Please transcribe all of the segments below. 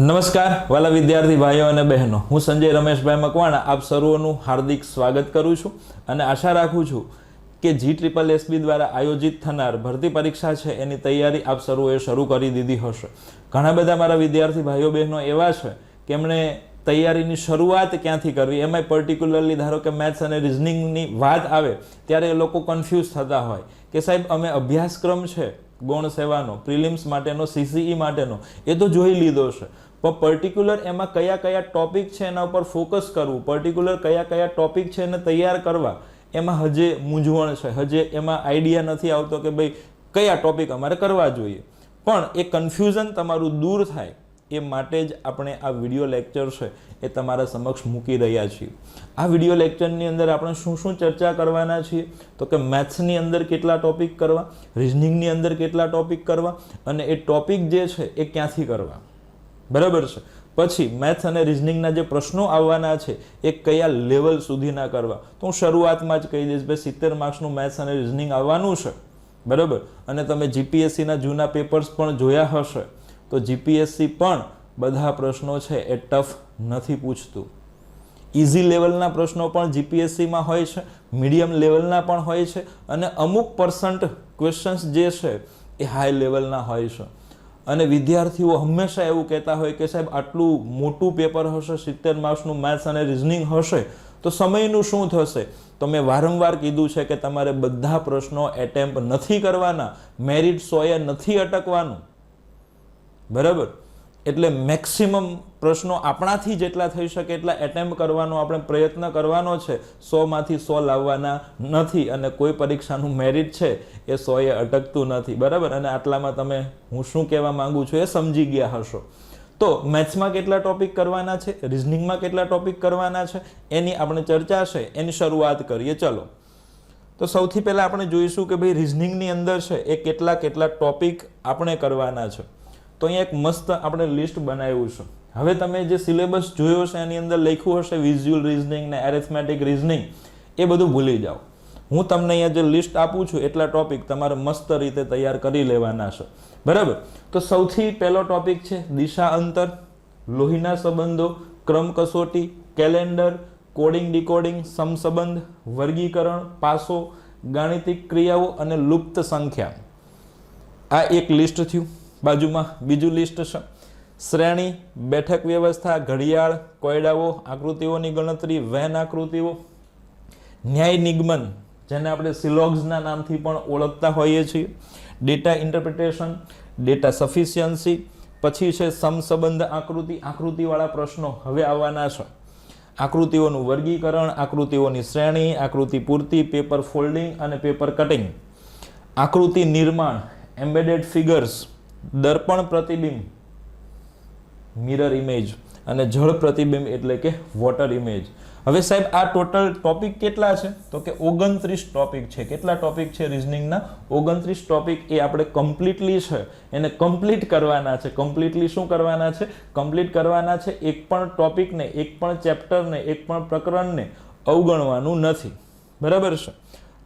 નમસ્કાર, વાલા વિદ્યાર્થી ભાઈઓ અને બહેનો. હું સંજય રમેશભાઈ મકવાણા આપ સર્વોનું હાર્દિક સ્વાગત કરું છું અને આશા રાખું છું કે જી ટ્રિપલ એસબી દ્વારા આયોજિત થનાર ભરતી પરીક્ષા છે, એની તૈયારી આપ સર્વોએ શરૂ કરી દીધી હશે. ઘણા બધા મારા વિદ્યાર્થી ભાઈઓ બહેનો એવા છે કે એમણે તૈયારીની શરૂઆત ક્યાંથી કરવી? એમાંય પર્ટિક્યુલરલી ધારો કે મેથ્સ અને રિઝનિંગની વાત આવે, ત્યારે એ લોકો કન્ફ્યુઝ થતા હોય કે સાહેબ, અમે અભ્યાસક્રમ છે, ગૌણ સેવાનો પ્રિલિમ્સ માટેનો સીસીઈ માટેનો, એ તો જોઈ લીધો છે પણ પર્ટિક્યુલર એમાં કયા કયા ટોપિક છે એના ઉપર ફોકસ કરવું પર્ટિક્યુલર કયા કયા ટોપિક છે એને તૈયાર કરવા, એમાં હજે મૂંઝવણ છે. હજે એમાં આઈડિયા નથી આવતો કે ભાઈ કયા ટોપિક અમારે કરવા જોઈએ. પણ એ કન્ફ્યુઝન તમારું દૂર થાય એ માટે જ આપણે આ વીડિયો લેક્ચર છે એ તમારા સમક્ષ મૂકી રહ્યા છીએ. આ વીડિયો લેક્ચરની અંદર આપણે શું શું ચર્ચા કરવાના છીએ? તો કે મેથ્સની અંદર કેટલા ટોપિક કરવા રિઝનિંગની અંદર કેટલા ટોપિક કરવા અને એ ટોપિક જે છે એ ક્યાંથી કરવા? બરાબર છે. પછી મેથ્સ અને રિઝનિંગના જે પ્રશ્નો આવવાના છે, એ કયા લેવલ સુધીના કરવા? તો હું શરૂઆતમાં જ કહી દઈશ, ભાઈ સિત્તેર માર્ક્સનું મેથ્સ અને રિઝનિંગ આવવાનું છે. બરાબર? અને તમે જીપીએસસીના જૂના પેપર્સ પણ જોયા હશે. તો જીપીએસસી પણ બધા પ્રશ્નો છે એ ટફ નથી પૂછતું. ઇઝી લેવલના પ્રશ્નો પણ જીપીએસસીમાં હોય છે મીડિયમ લેવલના પણ હોય છે, અને અમુક પર્સન્ટ ક્વેશ્ચન્સ જે છે, એ હાઈ લેવલના હોય છે. અને વિદ્યાર્થીઓ હંમેશા એવું કહેતા હોય કે સાહેબ, આટલું મોટું પેપર હશે, સિત્તેર માર્ક્સનું મેથ્સ અને રિઝનિંગ હશે, તો સમયનું શું થશે? તો મેં વારંવાર કીધું છે કે તમારે બધા પ્રશ્નો એટેમ્પ નથી કરવાના, મેરિટ સોએ નથી અટકવાનું. બરાબર? એટલે મેક્સિમમ પ્રશ્નો આપણાથી જેટલા થઈ શકે એટલા એટેમ્પ કરવાનો આપણે પ્રયત્ન કરવાનો છે. સોમાંથી સો લાવવાના નથી અને કોઈ પરીક્ષાનું મેરિટ છે એ સોએ અટકતું નથી. બરાબર? અને આટલામાં તમે હું શું કહેવા માંગુ છું એ સમજી ગયા હશો. તો મેથ્સમાં કેટલા ટોપિક કરવાના છે? રિઝનિંગમાં કેટલા ટોપિક કરવાના છે? એની આપણે ચર્ચા છે. એની શરૂઆત કરીએ. ચલો. તો સૌથી પહેલાં આપણે જોઈશું કે ભાઈ રિઝનિંગની અંદર છે એ કેટલા કેટલા ટોપિક આપણે કરવાના છે. તો અહીંયા એક મસ્ત આપણે લિસ્ટ બનાવ્યું છે. હવે તમે જે સિલેબસ જોયો છે, એની અંદર લખ્યું હશે વિઝ્યુઅલ રિઝનિંગ ને એરેથમેટિક રિઝનિંગ એ બધું ભૂલી જાઓ. હું તમને અહીંયા જે લિસ્ટ આપું છું, એટલા ટોપિક તમારે મસ્ત રીતે તૈયાર કરી લેવાના છે. બરાબર? તો સૌથી પહેલો ટોપિક છે દિશા અંતર, લોહીના સંબંધો, ક્રમ કસોટી કેલેન્ડર કોડિંગ ડિકોડિંગ સમસંબંધ, વર્ગીકરણ, પાસો, ગાણિતિક ક્રિયાઓ અને લુપ્ત સંખ્યા. આ એક લિસ્ટ થયું. બાજુમાં બીજું લિસ્ટ છે. શ્રેણી, બેઠક વ્યવસ્થા, ઘડિયાળ, કોયડાઓ, આકૃતિઓની ગણતરી, વેન આકૃતિઓ. ન્યાય નિગમન, જેને આપણે સિલોગ્સના નામથી પણ ઓળખતા હોઈએ છીએ. ડેટા ઇન્ટરપ્રિટેશન ડેટા સફિશિયન્સી પછી છે સમસંબંધ આકૃતિ, આકૃતિવાળા પ્રશ્નો હવે આવવાના છે. આકૃતિઓનું વર્ગીકરણ, આકૃતિઓની શ્રેણી, આકૃતિ પૂર્તિ પેપર ફોલ્ડિંગ અને પેપર કટિંગ આકૃતિ નિર્માણ એમ્બેડેડ ફિગર્સ દર્પણ પ્રતિબિંબ મિરર ઇમેજ અને જળ પ્રતિબિંબ એટલે કે વોટર ઇમેજ હવે સાહેબ, આ ટોટલ ટોપિક કેટલા છે? તો કે ઓગણત્રીસ ટોપિક છે. કેટલા ટોપિક છે રિઝનિંગના ઓગણત્રીસ ટોપિક એ આપણે કમ્પ્લીટલી છે. એને કમ્પ્લીટ કરવાના છે. કમ્પ્લીટલી શું કરવાના છે? કમ્પ્લીટ કરવાના છે એક પણ ટોપિકને એક પણ ચેપ્ટરને એક પણ પ્રકરણને અવગણવાનું નથી. બરાબર છે?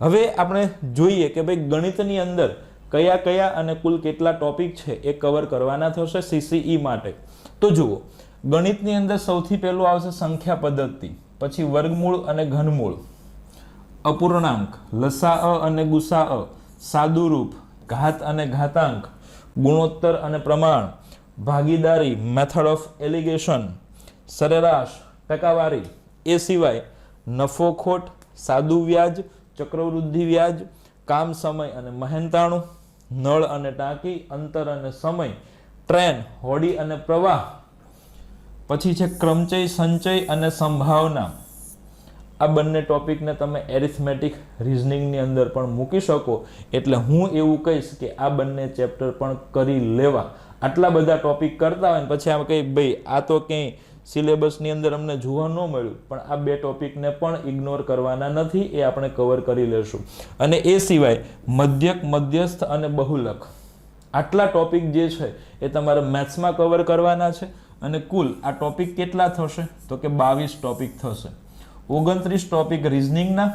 હવે આપણે જોઈએ કે ભાઈ ગણિતની અંદર કયા કયા અને કુલ કેટલા ટોપિક છે એ કવર કરવાના થશે સીસીઈ માટે. તો જુઓ, ગણિતની અંદર સૌથી પહેલું આવશે સંખ્યા પદ્ધતિ, પછી વર્ગમૂળ અને ઘનમૂળ. અપૂર્ણાંક લસા અ અને ગુસા સાદુરૂપ, ઘાત અને ઘાતાંક, ગુણોત્તર અને પ્રમાણ, ભાગીદારી મેથડ ઓફ એલિગેશન સરેરાશ, ટકાવારી, એ સિવાય નફો ખોટ, સાદું વ્યાજ, ચક્રવૃદ્ધિ વ્યાજ, કામ સમય અને મહેનતાણું. નળ અને ટાંકી, અંતર અને સમય, ટ્રેન, હોડી અને પ્રવાહ. પછી છે ક્રમચય, સંચય અને સંભાવના. આ બંને ટોપિકને તમે એરિથમેટિક રિઝનિંગની અંદર પણ મૂકી શકો. એટલે હું એવું કહીશ કે આ બંને ચેપ્ટર પણ કરી લેવા. આટલા બધા ટોપિક કરતા હોય ને પછી આમ કંઈ ભાઈ આ તો ક્યાંય સિલેબસની અંદર અમને જોવા ન મળ્યું, પણ આ બે ટોપિકને પણ ઇગ્નોર કરવાના નથી, એ આપણે કવર કરી લેશું. અને એ સિવાય મધ્યક, મધ્યસ્થ અને બહુલક, આટલા ટોપિક જે છે, એ તમારે મેથ્સમાં કવર કરવાના છે, અને કુલ આ ટોપિક કેટલા થશે? તો કે બાવીસ ટોપિક થશે. ઓગણત્રીસ ટોપિક રિઝનિંગના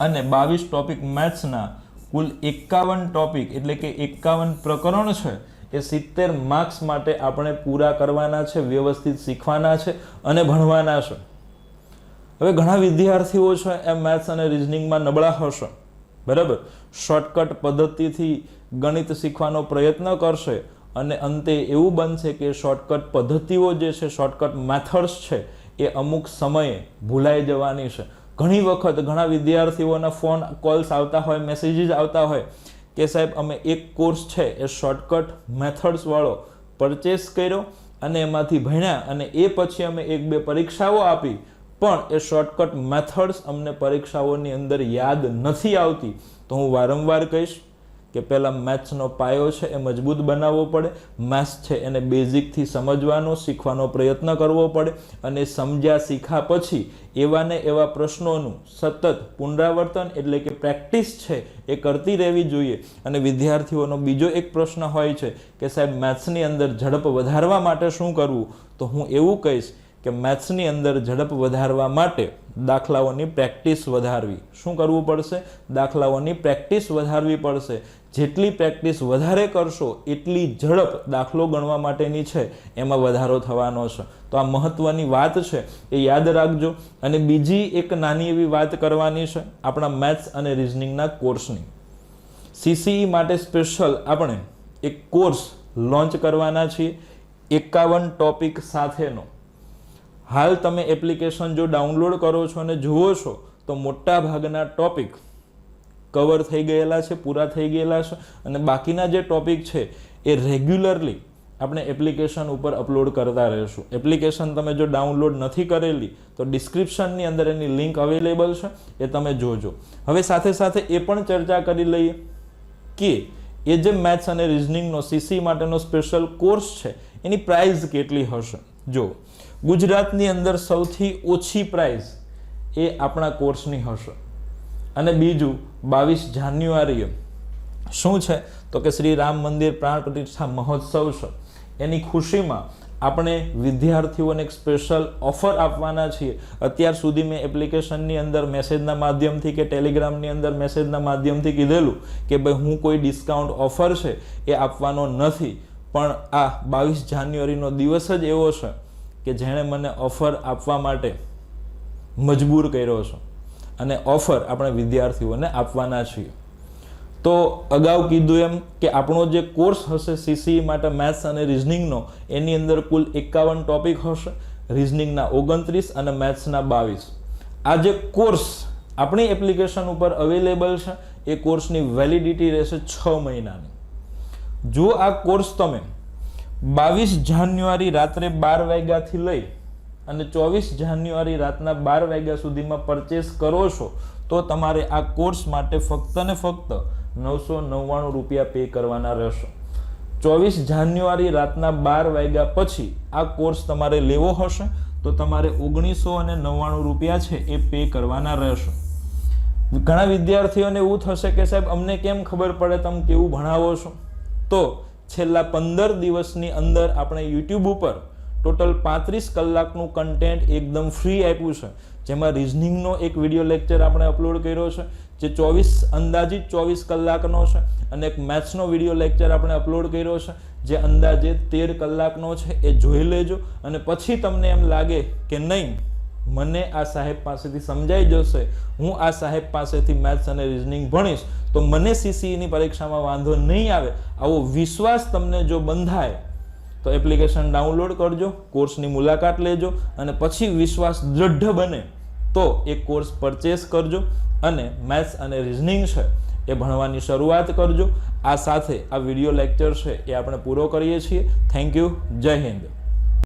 અને બાવીસ ટોપિક મેથ્સના કુલ એકાવન ટોપિક, એટલે કે એકાવન પ્રકરણ છે એ સિત્તેર માર્ક્સ માટે આપણે પૂરા કરવાના છે, વ્યવસ્થિત શીખવાના છે અને ભણવાના છે. હવે ઘણા વિદ્યાર્થીઓ છે એ મેથ્સ અને રિઝનિંગમાં નબળા હશે. બરાબર? શોર્ટકટ પદ્ધતિથી ગણિત શીખવાનો પ્રયત્ન કરશે અને અંતે એવું બનશે કે શોર્ટકટ પદ્ધતિઓ જે છે શોર્ટકટ મેથડ્સ છે, એ અમુક સમયે ભૂલાઈ જવાની છે. ઘણી વખત ઘણા વિદ્યાર્થીઓના ફોન કોલ્સ આવતા હોય મેસેજીસ આવતા હોય કે સાહેબ, અમે એક કોર્સ છે, એ શોર્ટકટ મેથડ્સવાળો પરચેસ કર્યો અને એમાંથી ભણ્યા અને એ પછી અમે એક બે પરીક્ષાઓ આપી. પણ એ શોર્ટકટ મેથડ્સ અમને પરીક્ષાઓની અંદર યાદ નથી આવતી. તો હું વારંવાર કહીશ કે પહેલાં મેથ્સનો પાયો છે એ મજબૂત બનાવવો પડે. મેથ્સ છે એને બેઝિકથી સમજવાનો, શીખવાનો પ્રયત્ન કરવો પડે અને સમજ્યા શીખા પછી એવા ને એવા પ્રશ્નોનું સતત પુનરાવર્તન એટલે કે પ્રેક્ટિસ છે એ કરતી રહેવી જોઈએ. અને વિદ્યાર્થીઓનો બીજો એક પ્રશ્ન હોય છે કે સાહેબ મેથ્સની અંદર ઝડપ વધારવા માટે શું કરવું? તો હું એવું કહીશ કે મેથ્સની અંદર ઝડપ વધારવા માટે દાખલાઓની પ્રેક્ટિસ વધારવી. શું કરવું પડશે? દાખલાઓની પ્રેક્ટિસ વધારવી પડશે. જેટલી પ્રેક્ટિસ વધારે કરશો, એટલી ઝડપ દાખલો ગણવા માટેની છે, એમાં વધારો થવાનો છે. તો આ મહત્વની વાત છે, એ યાદ રાખજો. અને બીજી એક નાની એવી વાત કરવાની છે, આપણા મેથ્સ અને રિઝનિંગના કોર્સની. સીસીઈ માટે સ્પેશિયલ આપણે એક કોર્સ લોન્ચ કરવાના છીએ, એકાવન ટોપિક સાથેનો. હાલ તમે એપ્લિકેશન જો ડાઉનલોડ કરો છો અને જુઓ છો, તો મોટા ભાગના ટોપિક કવર થઈ ગયેલા છે, પૂરા થઈ ગયેલા છે, અને બાકીના જે ટોપિક છે, એ રેગ્યુલરલી આપણે એપ્લિકેશન ઉપર અપલોડ કરતા રહીશું. એપ્લિકેશન તમે જો ડાઉનલોડ નથી કરેલી, તો ડિસ્ક્રિપ્શનની અંદર એની લિંક અવેલેબલ છે, એ તમે જોજો. હવે સાથે સાથે એ પણ ચર્ચા કરી લઈએ કે એ જે મેથ્સ અને રિઝનિંગનો સીસી માટેનો સ્પેશિયલ કોર્સ છે, એની પ્રાઇઝ કેટલી હશે? જો, ગુજરાતની અંદર સૌથી ઓછી પ્રાઇઝ એ આપણા કોર્સની હશે. અને બીજું, બાવીસ જાન્યુઆરીએ શું છે? તો કે શ્રી રામ મંદિર પ્રાણ પ્રતિષ્ઠા મહોત્સવ છે. એની ખુશીમાં આપણે વિદ્યાર્થીઓને એક સ્પેશિયલ ઓફર આપવાના છીએ. અત્યાર સુધી મેં એપ્લિકેશનની અંદર મેસેજના માધ્યમથી કે ટેલિગ્રામની અંદર મેસેજના માધ્યમથી કીધેલું કે ભાઈ, હું કોઈ ડિસ્કાઉન્ટ ઓફર છે એ આપવાનો નથી. પણ આ બાવીસ જાન્યુઆરીનો દિવસ જ એવો છે કે જેણે મને ઓફર આપવા માટે મજબૂર કર્યો છે. અને ઓફર આપણે વિદ્યાર્થીઓને આપવાના છીએ. તો અગાઉ કીધું એમ કે આપણો જે કોર્સ હશે સીસી માટે મેથ્સ અને રિઝનિંગનો એની અંદર કુલ એકાવન ટોપિક હશે રિઝનિંગના ઓગણત્રીસ અને મેથ્સના બાવીસ. આ જે કોર્સ આપણી એપ્લિકેશન ઉપર અવેલેબલ છે, એ કોર્સની વેલિડિટી રહેશે છ મહિનાની. જો આ કોર્સ તમે બાવીસ જાન્યુઆરી રાત્રે બાર વાગ્યાથી લઈ અને ચોવીસ જાન્યુઆરી રાતના બાર વાગ્યા સુધીમાં પરચેસ કરો છો, તો તમારે આ કોર્સ માટે ફક્ત ને ફક્ત નવસો નવ્વાણું રૂપિયા પે કરવાના રહેશે. ચોવીસ જાન્યુઆરી રાતના બાર વાગ્યા પછી આ કોર્સ તમારે લેવો હશે, તો તમારે ઓગણીસો અને નવ્વાણું રૂપિયા છે એ પે કરવાના રહેશે. ઘણા વિદ્યાર્થીઓને એવું થશે કે સાહેબ, અમને કેમ ખબર પડે, તમે કેવું ભણાવો છો? તો છેલ્લા પંદર દિવસની અંદર આપણે યુટ્યુબ ઉપર ટોટલ પાંત્રીસ કલાકનું કન્ટેન્ટ એકદમ ફ્રી આપ્યું છે. જેમાં રિઝનિંગનો એક વીડિયો લેક્ચર આપણે અપલોડ કર્યો છે, જે ચોવીસ, અંદાજિત ચોવીસ કલાકનો છે અને એક મેથ્સનો વીડિયો લેક્ચર આપણે અપલોડ કર્યો છે, જે અંદાજે તેર કલાકનો છે, એ જોઈ લેજો અને પછી તમને એમ લાગે કે નહીં, મને આ સાહેબ પાસેથી સમજાઈ જશે, હું આ સાહેબ પાસેથી મેથ્સ અને રિઝનિંગ ભણીશ તો મને સીસીઈની પરીક્ષામાં વાંધો નહીં આવે. આવો વિશ્વાસ તમને જો બંધાય, તો એપ્લિકેશન ડાઉનલોડ કરજો કોર્સની મુલાકાત લેજો અને પછી વિશ્વાસ દૃઢ બને તો એ કોર્સ પરચેસ કરજો અને મેથ્સ અને રિઝનિંગ છે એ ભણવાની શરૂઆત કરજો. આ સાથે આ વીડિયો લેક્ચર છે એ આપણે પૂરો કરીએ છીએ. થેન્ક યુ જય હિન્દ.